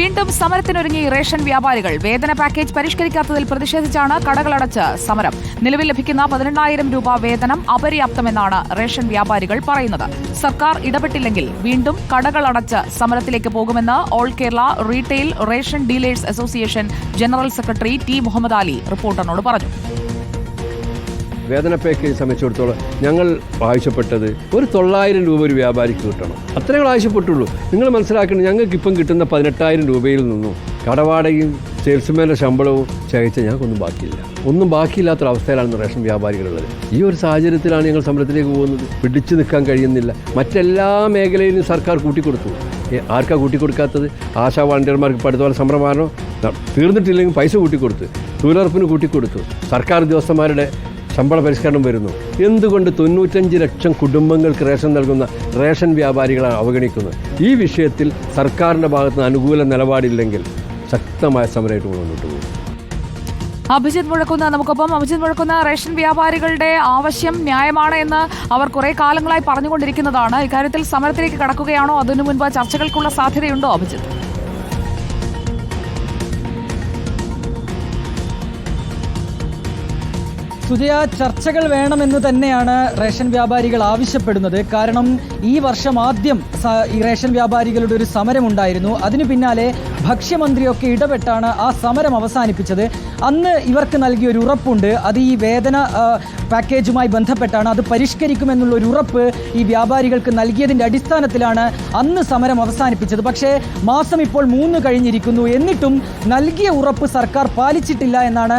വീണ്ടും സമരത്തിനൊരുങ്ങി റേഷൻ വ്യാപാരികൾ. വേതന പാക്കേജ് പരിഷ്കരിക്കാത്തതിൽ പ്രതിഷേധിച്ചാണ് കടകളടച്ച് സമരം. നിലവിൽ ലഭിക്കുന്ന പതിനെണ്ണായിരം രൂപ വേതനം അപര്യാപ്തമെന്നാണ് റേഷൻ വ്യാപാരികൾ പറയുന്നത്. സർക്കാർ ഇടപെട്ടില്ലെങ്കിൽ വീണ്ടും കടകളടച്ച് സമരത്തിലേക്ക് പോകുമെന്ന് all Kerala retail ration dealers association general secretary T Muhammad Ali റിപ്പോർട്ടറിനോട് പറഞ്ഞു. വേതന പാക്കേജ് സംബന്ധിച്ചിടത്തോളം ഞങ്ങൾ ആവശ്യപ്പെട്ടത് ഒരു തൊള്ളായിരം രൂപ ഒരു വ്യാപാരിക്ക് കിട്ടണം. അത്രേ ഞങ്ങൾ ആവശ്യപ്പെട്ടുള്ളൂ. നിങ്ങൾ മനസ്സിലാക്കണം ഞങ്ങൾക്ക് ഇപ്പം കിട്ടുന്ന പതിനെട്ടായിരം രൂപയിൽ നിന്നും കടവാടയും സെയിൽസ്മാന്റെ ശമ്പളവും ചകച്ച ഞങ്ങൾക്കൊന്നും ബാക്കിയില്ല. ഒന്നും ബാക്കിയില്ലാത്തൊരവസ്ഥയിലാണ് റേഷൻ വ്യാപാരികളുള്ളത്. ഈ ഒരു സാഹചര്യത്തിലാണ് ഞങ്ങൾ സമരത്തിലേക്ക് പോകുന്നത്. പിടിച്ചു നിൽക്കാൻ കഴിയുന്നില്ല. മറ്റെല്ലാ മേഖലയിലും സർക്കാർ കൂട്ടിക്കൊടുത്തു. ആർക്കാ കൂട്ടിക്കൊടുക്കാത്തത്? ആശാ വളണ്ടിയർമാർക്ക് ഇപ്പോൾ അടുത്ത പോലെ തീർന്നിട്ടില്ലെങ്കിൽ പൈസ കൂട്ടിക്കൊടുത്തു. തൊഴിലുറപ്പിന് കൂട്ടിക്കൊടുത്തു. സർക്കാർ ഉദ്യോഗസ്ഥന്മാരുടെ ശമ്പള പരിഷ്കരണം വരുന്നു. എന്തുകൊണ്ട് തൊണ്ണൂറ്റഞ്ച് ലക്ഷം കുടുംബങ്ങൾക്ക് റേഷൻ നൽകുന്ന റേഷൻ വ്യാപാരികളാണ് അവഗണിക്കുന്നത്? ഈ വിഷയത്തിൽ സർക്കാരിന്റെ ഭാഗത്ത് നിന്ന് അനുകൂല നിലപാടില്ലെങ്കിൽ ശക്തമായ സമരമായിട്ട് മുന്നോട്ട് പോകും അഭിജിത് മുഴക്കുന്ന നമുക്കൊപ്പം അഭിജിത് മുഴക്കുന്ന റേഷൻ വ്യാപാരികളുടെ ആവശ്യം ന്യായമാണ് എന്ന് അവർ കുറെ കാലങ്ങളായി പറഞ്ഞുകൊണ്ടിരിക്കുന്നതാണ്. ഇക്കാര്യത്തിൽ സമരത്തിലേക്ക് കടക്കുകയാണോ? അതിനു മുൻപ് ചർച്ചകൾക്കുള്ള സാധ്യതയുണ്ടോ അഭിജിത്ത്? സുജയ ചർച്ചകൾ വേണമെന്ന് തന്നെയാണ് റേഷൻ വ്യാപാരികൾ ആവശ്യപ്പെടുന്നത്. കാരണം ഈ വർഷം ആദ്യം റേഷൻ വ്യാപാരികളുടെ ഒരു സമരം ഉണ്ടായിരുന്നു അതിനു പിന്നാലെ ഭക്ഷ്യമന്ത്രിയൊക്കെ ഇടപെട്ടാണ് ആ സമരം അവസാനിപ്പിച്ചത്. അന്ന് ഇവർക്ക് നൽകിയ ഒരു ഉറപ്പുണ്ട്. അത് ഈ വേതന പാക്കേജുമായി ബന്ധപ്പെട്ടാണ് അത് പരിഷ്കരിക്കുമെന്നുള്ള ഒരു ഉറപ്പ് ഈ വ്യാപാരികൾക്ക് നൽകിയതിന്റെ അടിസ്ഥാനത്തിലാണ് അന്ന് സമരം അവസാനിപ്പിച്ചത്. പക്ഷേ മാസം ഇപ്പോൾ മൂന്ന് കഴിഞ്ഞിരിക്കുന്നു. എന്നിട്ടും നൽകിയ ഉറപ്പ് സർക്കാർ പാലിച്ചിട്ടില്ല എന്നാണ്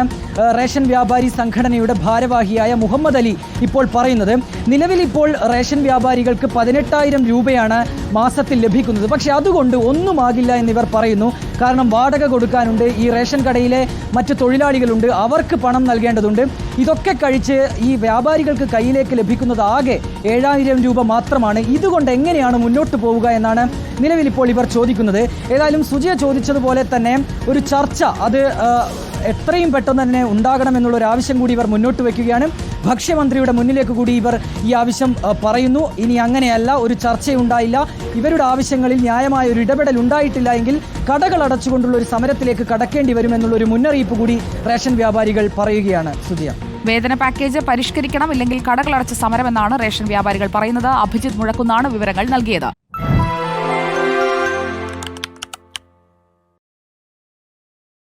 റേഷൻ വ്യാപാരി സംഘടനയുടെ ഭാരവാഹിയായ മുഹമ്മദ് അലി ഇപ്പോൾ പറയുന്നത് നിലവിൽ ഇപ്പോൾ റേഷൻ വ്യാപാരികൾക്ക് പതിനെട്ടായിരം രൂപയാണ് മാസത്തിൽ ലഭിക്കുന്നത്. പക്ഷേ അതുകൊണ്ട് ഒന്നും ആകില്ല എന്നിവർ പറയുന്നു കാരണം വാടക കൊടുക്കാനുണ്ട് ഈ റേഷൻ കടയിലെ മറ്റ് തൊഴിലാളികളുണ്ട് അവർക്ക് പണം നൽകേണ്ടതുണ്ട്. ഇതൊക്കെ കഴിച്ച് ഈ വ്യാപാരികൾക്ക് കയ്യിലേക്ക് ലഭിക്കുന്നത് ആകെ ഏഴായിരം രൂപ മാത്രമാണ്. ഇതുകൊണ്ട് എങ്ങനെയാണ് മുന്നോട്ട് പോവുക എന്നാണ് നിലവിൽ ഇപ്പോൾ ഇവർ ചോദിക്കുന്നത്. ഏതായാലും സുജയ ചോദിച്ചതുപോലെ തന്നെ ഒരു ചർച്ച അത് എത്രയും പെട്ടെന്ന് തന്നെ ഉണ്ടാകണമെന്നുള്ള ഒരു ആവശ്യം കൂടി ഇവർ മുന്നോട്ട് വയ്ക്കുകയാണ് ഭക്ഷ്യമന്ത്രിയുടെ മുന്നിലേക്ക് കൂടി ഇവർ ഈ ആവശ്യം പറയുന്നു. ഇനി അങ്ങനെയല്ല ഒരു ചർച്ചയുണ്ടായില്ല. ഇവരുടെ ആവശ്യങ്ങളിൽ ന്യായമായ ഒരു ഇടപെടൽ ഉണ്ടായിട്ടില്ല എങ്കിൽ കടകൾ അടച്ചുകൊണ്ടുള്ള ഒരു സമരത്തിലേക്ക് കടക്കേണ്ടി വരുമെന്നുള്ള ഒരു മുന്നറിയിപ്പ് കൂടി റേഷൻ വ്യാപാരികൾ പറയുകയാണ്. സുധിയ. വേതന പാക്കേജ് പരിഷ്കരിക്കണം ഇല്ലെങ്കിൽ കടകളടച്ച സമരമെന്നാണ് റേഷൻ വ്യാപാരികൾ പറയുന്നത്. അഭിജിത് മുഴക്കുന്നാണ് വിവരങ്ങൾ നൽകിയത്.